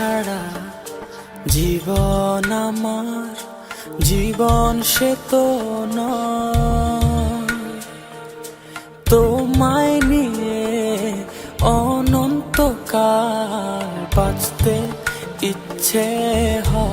ছাড়া জীবন আমার জীবন সে তো তোমায় নিয়ে অনন্তকাল বাঁচতে ইচ্ছে হয়।